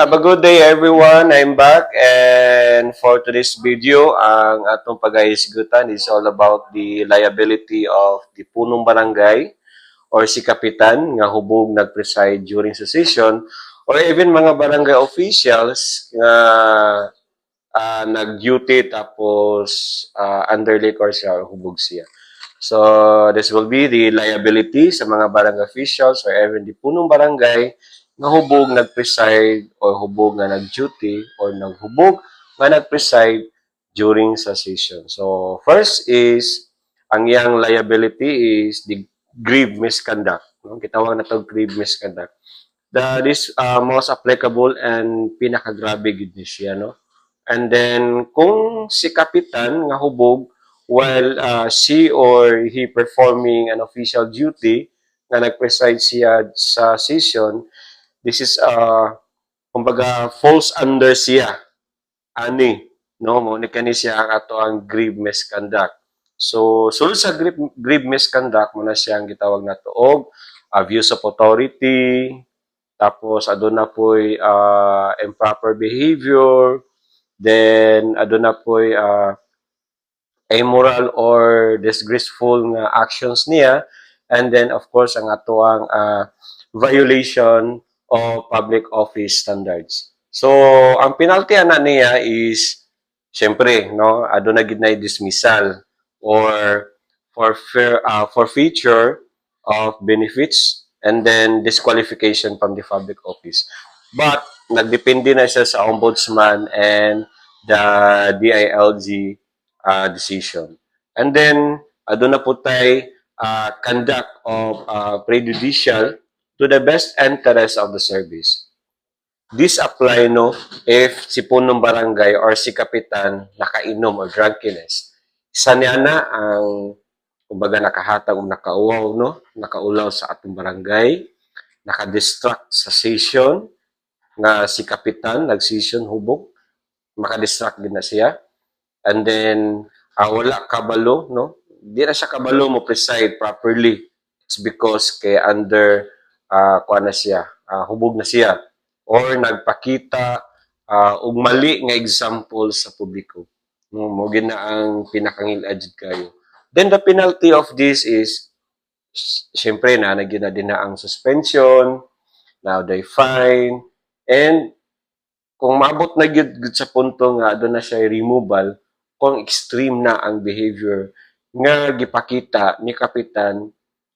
Have a good day everyone. I'm back and for today's video, ang atong pagahisgutan is all about the liability of the punong barangay or si kapitan nga hubog nag-preside during sa session or even mga barangay officials nga ah, nag-duty tapos uh, underlay or siya or hubog siya. So, this will be the liability sa mga barangay officials or even the punong barangay nga hubog nag-preside or hubog nga nag-duty or naghubog nga nag-preside during sa session. So, first is, ang iyang liability is the grave misconduct. No? Kitawag na to grave misconduct. That is uh, most applicable and pinakagrabe gid ni siya, no? And then, kung si kapitan nga hubog, while uh, she or he performing an official duty, nga nag-preside siya sa session, this is, uh, kumbaga, falls under siya. Ani, no? Mo, ni kani siya ang ato ang grave misconduct. So, sulod sa grave, grave misconduct, mo na siya ang gitawag na to og abuse of authority, tapos aduna na po'y uh, improper behavior, then aduna na po'y uh, immoral or disgraceful nga actions niya, and then of course ang ato ang uh, violation of public office standards. So, ang penalty na niya is syempre, no, aduna gid na dismissal or for uh, forfeiture of benefits and then disqualification from the public office. But nagdepende na siya sa ombudsman and the DILG uh, decision. And then aduna po tay uh, conduct of uh, prejudicial to the best interest of the service. This apply no if si punong barangay or si kapitan nakainom or drunkenness. Isa niya na ang kumbaga nakahatag o nakauwaw no, nakaulaw sa atong barangay, nakadistract sa session nga si kapitan nag-session hubog, makadistract din na siya. And then ah, wala kabalo no, di na siya kabalo mo preside properly. It's because kay under uh, kuha na siya, ah, hubog na siya or nagpakita uh, og mali nga example sa publiko. No, mo na ang pinakangil adjud kayo. Then the penalty of this is syempre na nagyan na din na ang suspension, now the fine, and kung maabot na gyud sa punto nga doon na siya removal, kung extreme na ang behavior nga gipakita ni kapitan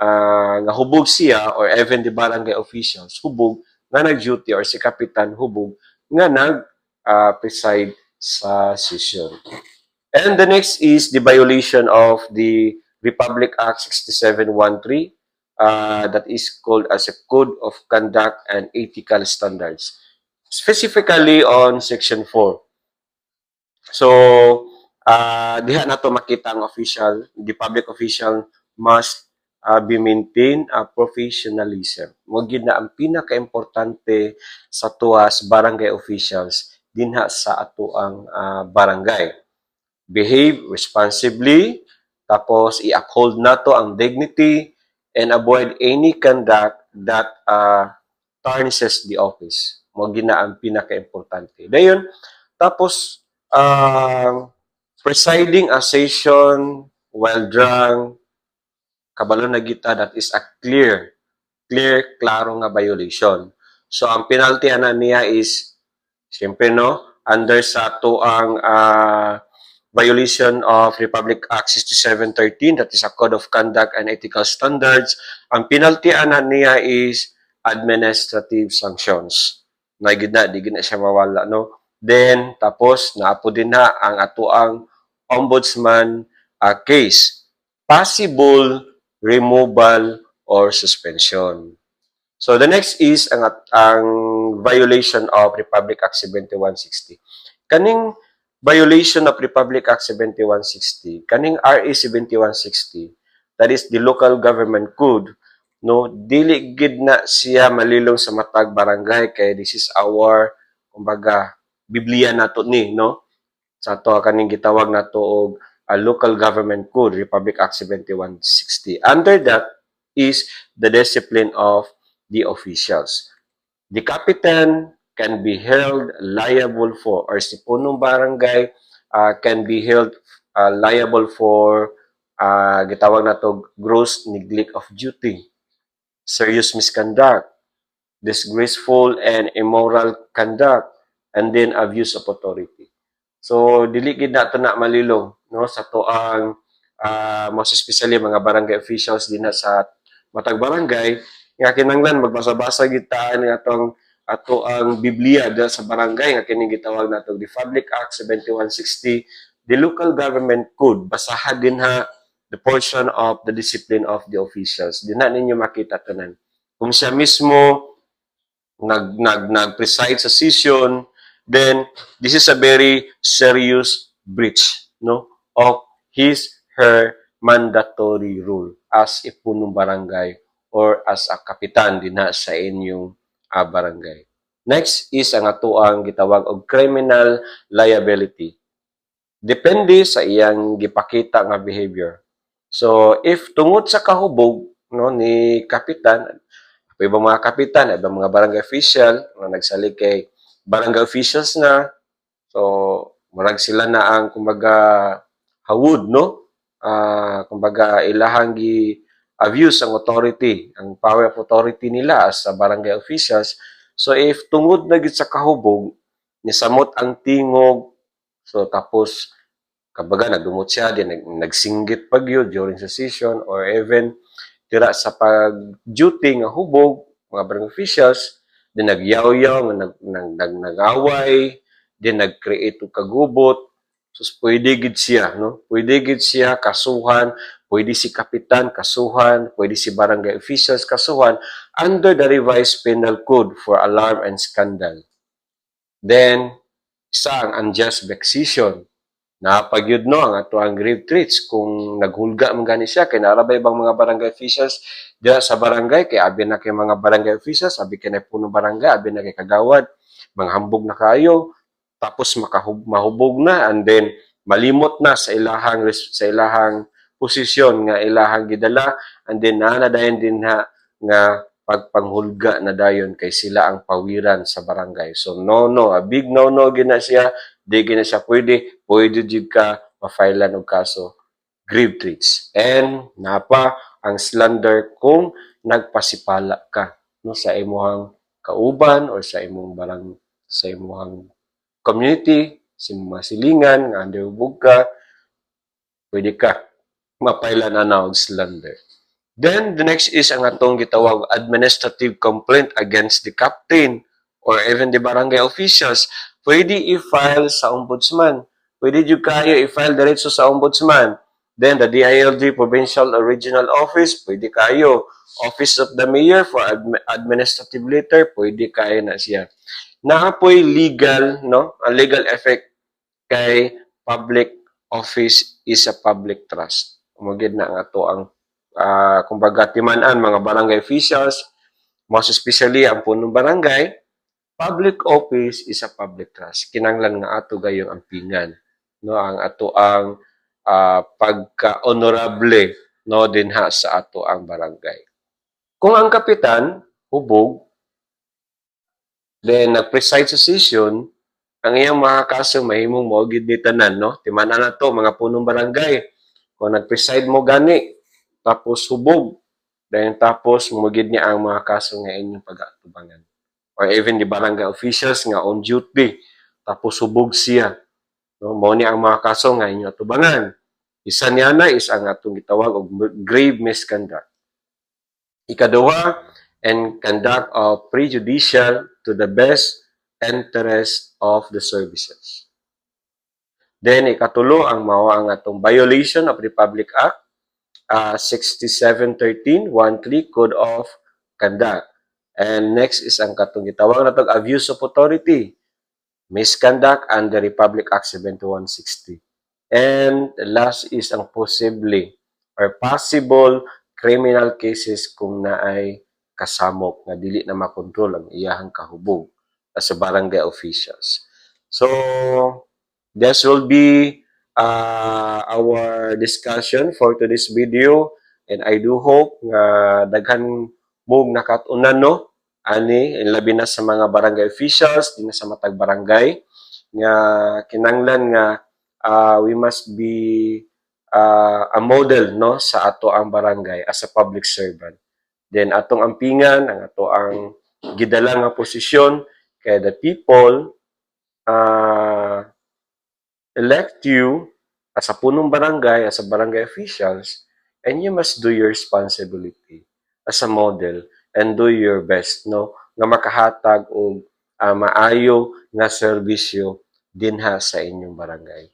ah, nga hubog siya or even the barangay officials hubog nga nag-duty or si kapitan hubog nga nag ah, sa session. And the next is the violation of the Republic Act 6713 uh, that is called as a Code of Conduct and Ethical Standards. Specifically on Section 4. So, uh, diha na to makita ang official, the public official must uh, be maintained a professionalism. Mo gid na ang pinaka-importante sa tuwas barangay officials dinha sa ato ang uh, barangay. Behave responsibly, tapos i-uphold nato ang dignity and avoid any conduct that uh, tarnishes the office. Mo gid ang pinaka-importante. Dayon, tapos uh, presiding a session while drunk, kabalo na kita that is a clear, clear, klaro nga violation. So, ang penalty ana niya is, siyempre no, under sa to ang uh, violation of Republic Act 6713, that is a Code of Conduct and Ethical Standards. Ang penalty ana niya is administrative sanctions. Naigid na, di na siya mawala, no? Then, tapos, naapo din na ang ato ang ombudsman uh, case. Possible removal or suspension. So the next is ang, ang violation of Republic Act 7160. Kaning violation of Republic Act 7160, kaning RA 7160, that is the local government code, no, dili gid na siya malilong sa matag barangay kay this is our kumbaga Biblia nato ni, no? Sa to kaning gitawag nato og a local government code, Republic Act 7160. Under that is the discipline of the officials. The captain can be held liable for or si punong barangay uh, can be held uh, liable for uh, gitawag na to gross neglect of duty, serious misconduct, disgraceful and immoral conduct, and then abuse of authority. So dili gid nato na malilong no sa tuang uh, most especially mga barangay officials din na sa matag barangay nga kinanglan magbasa-basa ta ni atong ato ang Biblia da sa barangay nga kini gitawag nato the Public Act 7160 the local government code basahan din ha the portion of the discipline of the officials. Din na ninyo makita tanan. Kung siya mismo nag nag nag-preside sa session then this is a very serious breach no of his her mandatory rule as a punong barangay or as a kapitan din na sa inyong uh, barangay. Next is ang atuang gitawag og criminal liability. Depende sa iyang gipakita nga behavior. So if tungod sa kahubog no ni kapitan, iba mga kapitan, iba mga barangay official nga nagsalig kay barangay officials na so murag sila na ang kumbaga hawud no uh, kumbaga ilahang gi abuse ang authority, ang power of authority nila as sa barangay officials. So if tungod na gid sa kahubog, nisamot ang tingog, so tapos kabaga nagdumot siya din nag, nagsinggit pag yun during sa session or even tira sa pag-duty nga hubog mga barangay officials din nagyaw-yaw nag, nag, nag, nag-away din nag-create og kagubot so pwede gid siya no pwede gid siya kasuhan pwede si kapitan kasuhan, pwede si barangay officials kasuhan under the revised penal code for alarm and scandal. Then, isa ang unjust vexation. Napagyud no ang ato ang grave threats kung naghulga man gani siya kay narabay bang mga barangay officials diya sa barangay kay abi na kay mga barangay officials abi kay puno barangay abi na kay kagawad manghambog na kayo tapos makahub mahubog na and then malimot na sa ilahang sa ilahang posisyon nga ilahang gidala and then na dayon din ha nga pagpanghulga na dayon kay sila ang pawiran sa barangay. So no no, a big no no gina siya, di gina siya pwede, pwede jud ka mafailan og kaso grave threats. And napa ang slander kung nagpasipala ka no sa imuhang kauban or sa imong barang sa imuhang community, sa imong mga silingan nga underubog ka, pwede ka mapailan na na slander. Then, the next is ang atong gitawag administrative complaint against the captain or even the barangay officials. Pwede i-file sa ombudsman. Pwede yung kayo i-file diretso sa ombudsman. Then, the DILG Provincial Regional Office, pwede kayo. Office of the Mayor for admi- administrative letter, pwede kayo na siya. Naapoy legal, no? Ang legal effect kay public office is a public trust. Umagid na nga to ang uh, kumbaga timanan mga barangay officials, most especially ang punong barangay, public office is a public trust. Kinanglan nga ato gayong ampingan. No, ang ato ang uh, pagka-honorable no dinha sa ato ang barangay. Kung ang kapitan hubog then nag-preside sa session, ang iyang mga kaso mahimong mo gid ni tanan no. Timanan na to mga punong barangay. Kung nag-preside mo gani, tapos hubog, then tapos mugid niya ang mga kaso nga inyong pag-atubangan. Or even the barangay officials nga on duty, tapos hubog siya. No, mo ni ang mga kaso nga inyong atubangan. Isa niya na is ang atong gitawag og grave misconduct. Ikaduha, and conduct of prejudicial to the best interest of the services. Then, ikatulo, ang mao ang atong violation of Republic Act uh, 6713, 13 Code of Conduct. And next is ang katong gitawag na tog abuse of authority, misconduct under Republic Act 7160. And last is ang possibly or possible criminal cases kung naay kasamok nga dili na makontrol ang iyahang kahubog sa barangay officials. So, this will be uh, our discussion for today's video. And I do hope nga daghan mong nakatunan no? Ani labi na sa mga barangay officials din sa matag barangay nga kinanglan nga ah, we must be ah, a model no? Sa ato ang barangay as a public servant then atong ampingan ang ato ang gidala nga posisyon kay the people ah, elect you as a punong barangay as a barangay officials and you must do your responsibility as a model and do your best no nga makahatag og ah, maayo nga serbisyo dinha sa inyong barangay.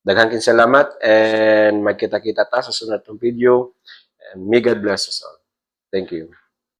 Daghang kin salamat and magkita-kita ta sa sunod tong video and may God bless us all. Thank you.